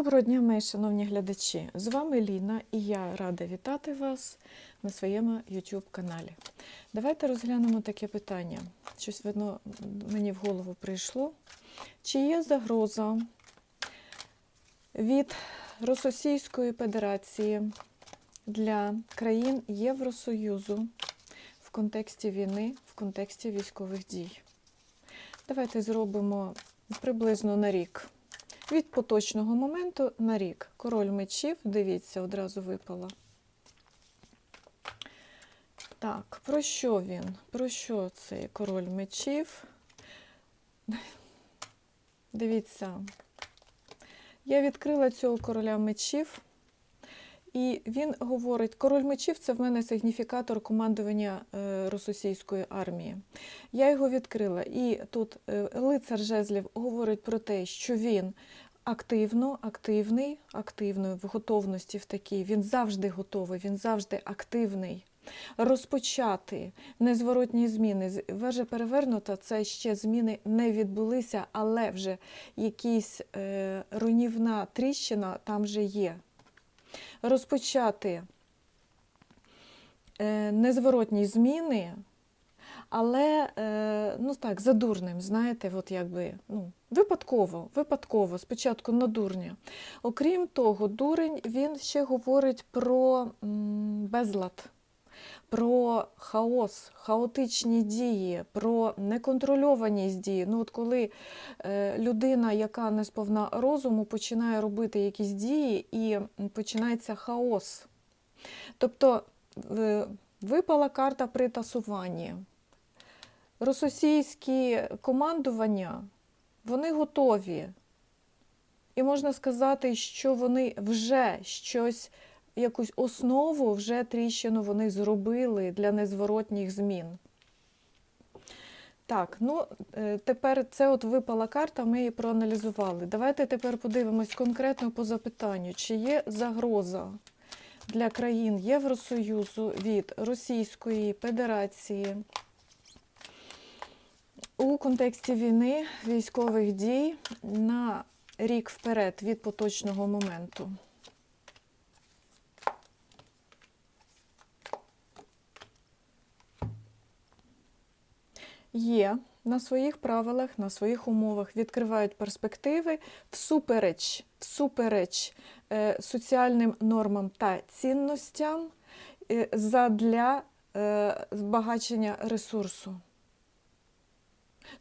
Доброго дня, мої шановні глядачі! З вами Ліна і я рада вітати вас на своєму YouTube каналі. Давайте розглянемо таке питання. Щось видно мені в голову прийшло. Чи є загроза від Російської Федерації для країн Євросоюзу в контексті війни, в контексті військових дій? Давайте зробимо приблизно на рік. Від поточного моменту на рік. Король мечів, дивіться, одразу випала. Так, про що він? Про що цей король мечів? Дивіться, я відкрила цього короля мечів, і він говорить: король мечів це в мене сигніфікатор командування е, російської армії. Я його відкрила, і тут е, лицар жезлів говорить про те, що він активно, активний, активної в готовності в такій. Він завжди готовий, він завжди активний. Розпочати незворотні зміни. Вежа перевернута, це ще зміни не відбулися, але вже якась е, руйнівна тріщина там вже є. Розпочати е, незворотні зміни, але е, ну так, за дурним, знаєте, от якби ну, випадково, випадково, спочатку на дурня. Окрім того, дурень він ще говорить про безлад, про хаос, хаотичні дії, про неконтрольованість дії. Ну, от коли е, людина, яка не сповна розуму, починає робити якісь дії і починається хаос. Тобто випала карта при тасуванні. Російські командування, вони готові. І можна сказати, що вони вже щось, якусь основу, вже тріщину вони зробили для незворотніх змін. Так, ну е, тепер це от випала карта, ми її проаналізували. Давайте тепер подивимось конкретно по запитанню, чи є загроза для країн Євросоюзу від Російської Федерації у контексті війни, військових дій на рік вперед від поточного моменту. Є на своїх правилах, на своїх умовах відкривають перспективи всупереч, всупереч е, соціальним нормам та цінностям е, задля е, збагачення ресурсу.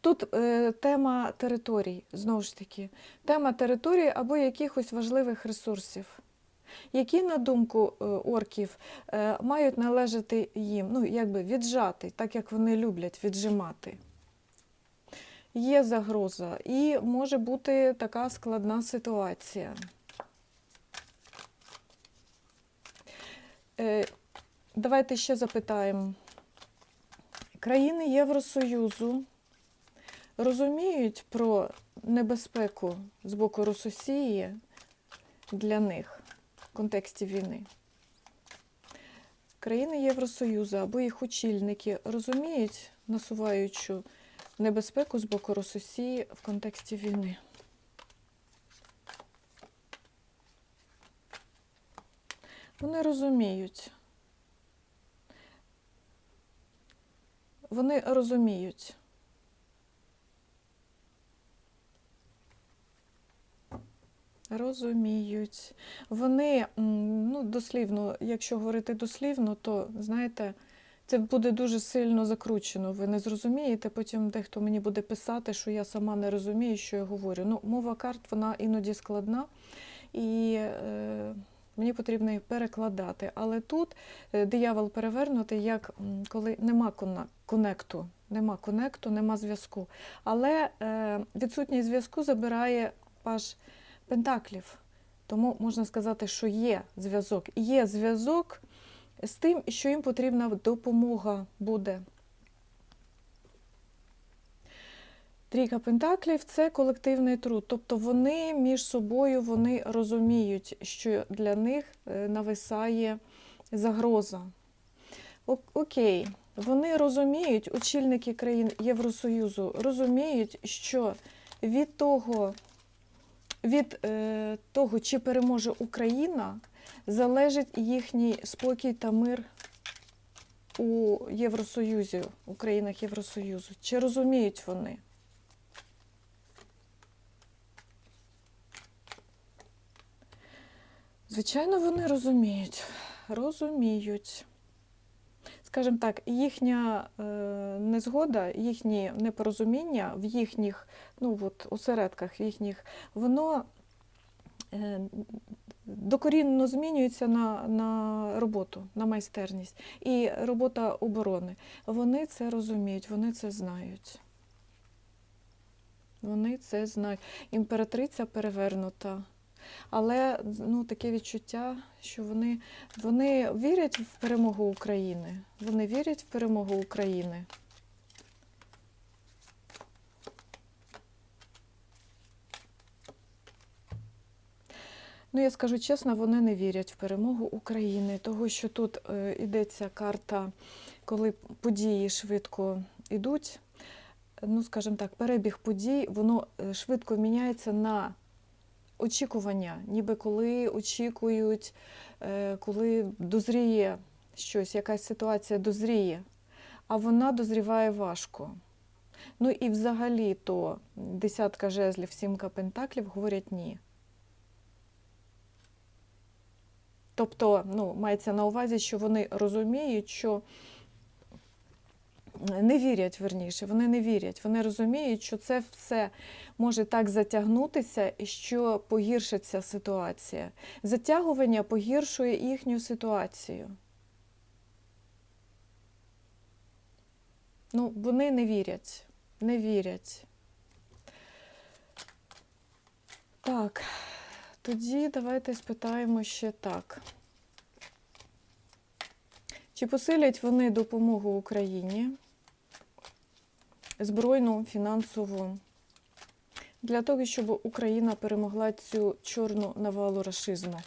Тут е, тема територій, знову ж таки, тема території або якихось важливих ресурсів, які, на думку е, орків, е, мають належати їм, ну, якби віджати, так як вони люблять віджимати. Є загроза і може бути така складна ситуація. Е, давайте ще запитаємо. Країни Євросоюзу розуміють про небезпеку з боку Росії для них контексті війни. Країни Євросоюзу або їх очільники розуміють насуваючу небезпеку з боку Росії в контексті війни. Вони розуміють. Вони розуміють. Розуміють. Вони, ну, дослівно, якщо говорити дослівно, то знаєте, це буде дуже сильно закручено. Ви не зрозумієте. Потім дехто мені буде писати, що я сама не розумію, що я говорю. Ну, мова карт вона іноді складна, і е, мені потрібно їх перекладати. Але тут е, диявол перевернутий, як коли нема конекту, нема конекту, нема зв'язку. Але е, відсутність зв'язку забирає паж пентаклів. Тому можна сказати, що є зв'язок. Є зв'язок з тим, що їм потрібна допомога буде. Трійка пентаклів це колективний труд. Тобто вони між собою вони розуміють, що для них е, нависає загроза. Окей, вони розуміють, очільники країн Євросоюзу розуміють, що від того, від е, того, чи переможе Україна, залежить їхній спокій та мир у Євросоюзі, у країнах Євросоюзу. Чи розуміють вони? Звичайно, вони розуміють. Розуміють. Скажімо так, їхня е, незгода, їхні непорозуміння в їхніх ну, от, осередках їхніх, воно е, докорінно змінюється на, на роботу, на майстерність. І робота оборони. Вони це розуміють, вони це знають. Вони це знають. Імператриця перевернута. Але ну, таке відчуття, що вони, вони вірять в перемогу України. Вони вірять в перемогу України. Ну, я скажу чесно, вони не вірять в перемогу України, того, що тут е, йдеться карта, коли події швидко йдуть. Ну, скажімо так, перебіг подій, воно е, швидко міняється на очікування, ніби коли очікують, е, коли дозріє щось, якась ситуація дозріє, а вона дозріває важко. Ну і взагалі то десятка жезлів, сімка пентаклів говорять ні. Тобто, ну, мається на увазі, що вони розуміють, що не вірять верніше, вони не вірять. Вони розуміють, що це все може так затягнутися і що погіршиться ситуація. Затягування погіршує їхню ситуацію. Ну, вони не вірять, не вірять. Так, тоді давайте спитаємо ще так. Чи посилять вони допомогу Україні? Збройну, фінансову, для того, щоб Україна перемогла цю чорну навалу рашизму?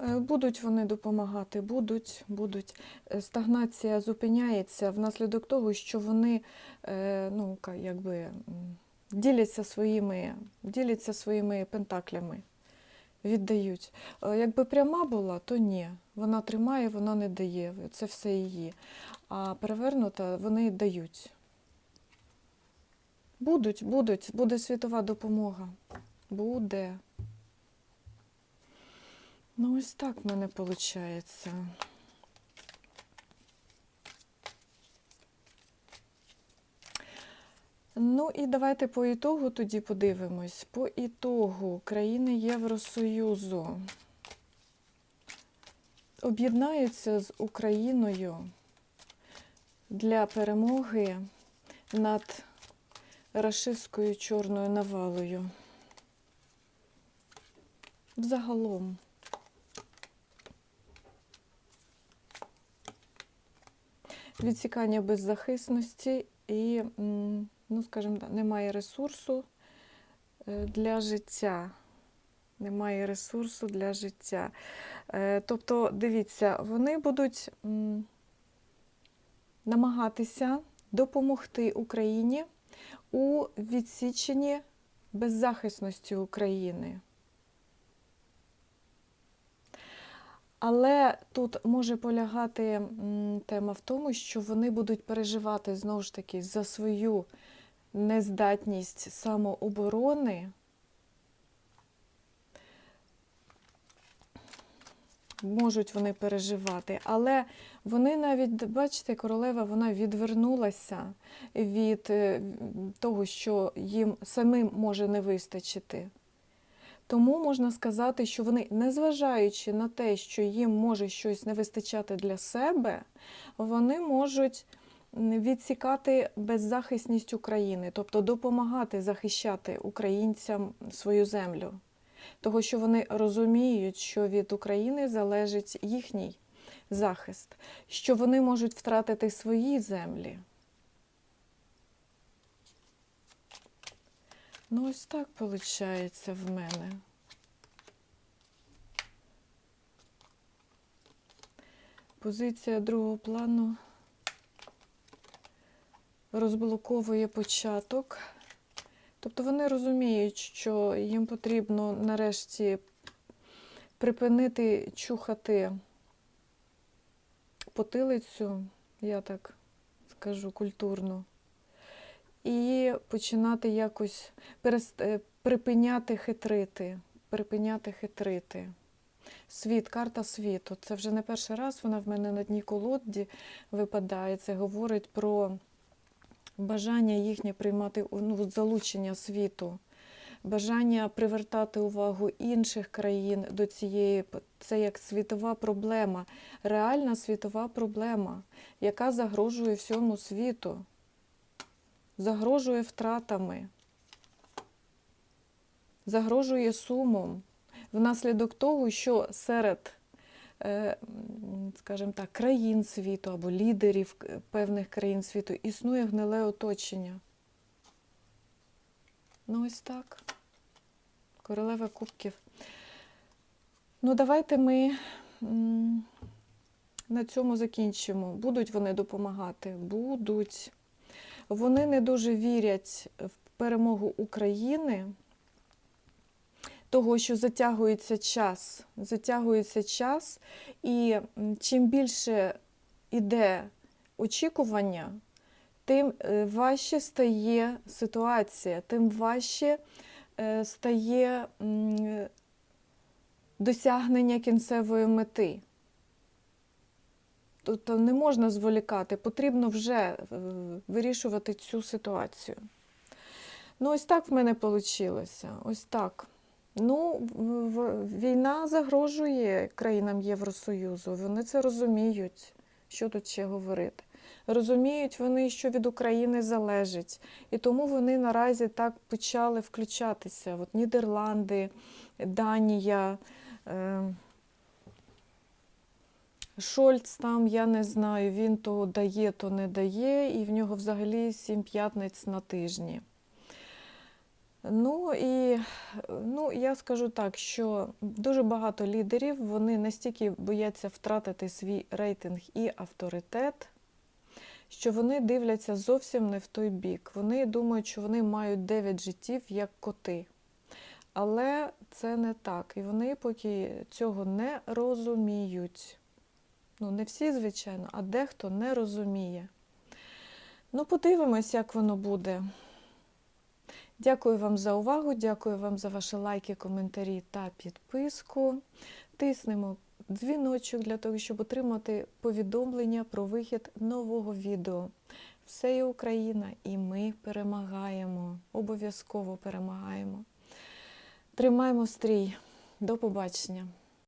Е, Будуть вони допомагати, будуть, будуть. Е, Стагнація зупиняється внаслідок того, що вони е, ну, якби, діляться своїми, діляться своїми пентаклями, віддають. Е, Якби пряма була, то ні. Вона тримає, вона не дає. Це все її. А перевернута, вони дають. Будуть, будуть, буде світова допомога. Буде. Ну, ось так в мене виходить. Ну і давайте по ітогу тоді подивимось. По ітогу країни Євросоюзу об'єднаються з Україною для перемоги над рашистською чорною навалою. Взагалом. Відсікання беззахисності і, ну, скажімо, немає ресурсу е, для життя. Немає ресурсу для життя. Е, Тобто, дивіться, вони будуть намагатися допомогти Україні у відсіченні беззахисності України. Але тут може полягати тема в тому, що вони будуть переживати знову ж таки за свою нездатність самооборони. Можуть вони переживати, але вони навіть, бачите, королева вона відвернулася від е, того, що їм самим може не вистачити. Тому можна сказати, що вони, незважаючи на те, що їм може щось не вистачати для себе, вони можуть відсікати беззахисність України, тобто допомагати захищати українцям свою землю. Того, що вони розуміють, що від України залежить їхній захист, що вони можуть втратити свої землі. Ну, ось так виходить в мене. Позиція другого плану розблоковує початок. Тобто вони розуміють, що їм потрібно нарешті припинити чухати потилицю, я так скажу культурно, і починати якось перест... е, припиняти хитрити, припиняти хитрити. Світ, карта світу. Це вже не перший раз вона в мене на дні колоді випадає. Це говорить про бажання їхнє приймати ну, залучення світу, бажання привертати увагу інших країн до цієї, це як світова проблема, реальна світова проблема, яка загрожує всьому світу, загрожує втратами, загрожує сумом. Внаслідок того, що серед, скажімо так, країн світу або лідерів е, певних країн світу існує гниле оточення. Ну, ось так. Королева кубків. Ну, давайте ми на цьому закінчимо. Будуть вони допомагати? Будуть. Вони не дуже вірять в перемогу України того, що затягується час, затягується час, і чим більше йде очікування, тим е, важче стає ситуація, тим важче е, стає досягнення кінцевої мети. Тобто не можна зволікати, потрібно вже е, вирішувати цю ситуацію. Ну, ось так в мене вийшло. Ось так. Ну, війна загрожує країнам Євросоюзу. Вони це розуміють. Що тут ще говорити? Розуміють вони, що від України залежить. І тому вони наразі так почали включатися. От Нідерланди, Данія. Е- Шольц там, я не знаю, він то дає, то не дає, і в нього взагалі сім п'ятниць на тижні. Ну і ну, я скажу так, що дуже багато лідерів вони настільки бояться втратити свій рейтинг і авторитет, що вони дивляться зовсім не в той бік. Вони думають, що вони мають 9 життів як коти. Але це не так. І вони поки цього не розуміють. Ну, не всі, звичайно, а дехто не розуміє. Ну, подивимось, як воно буде. Дякую вам за увагу, дякую вам за ваші лайки, коментарі та підписку. Тиснемо дзвіночок для того, щоб отримати повідомлення про вихід нового відео. Все є Україна, і ми перемагаємо. Обов'язково перемагаємо. Тримаємо стрій. До побачення.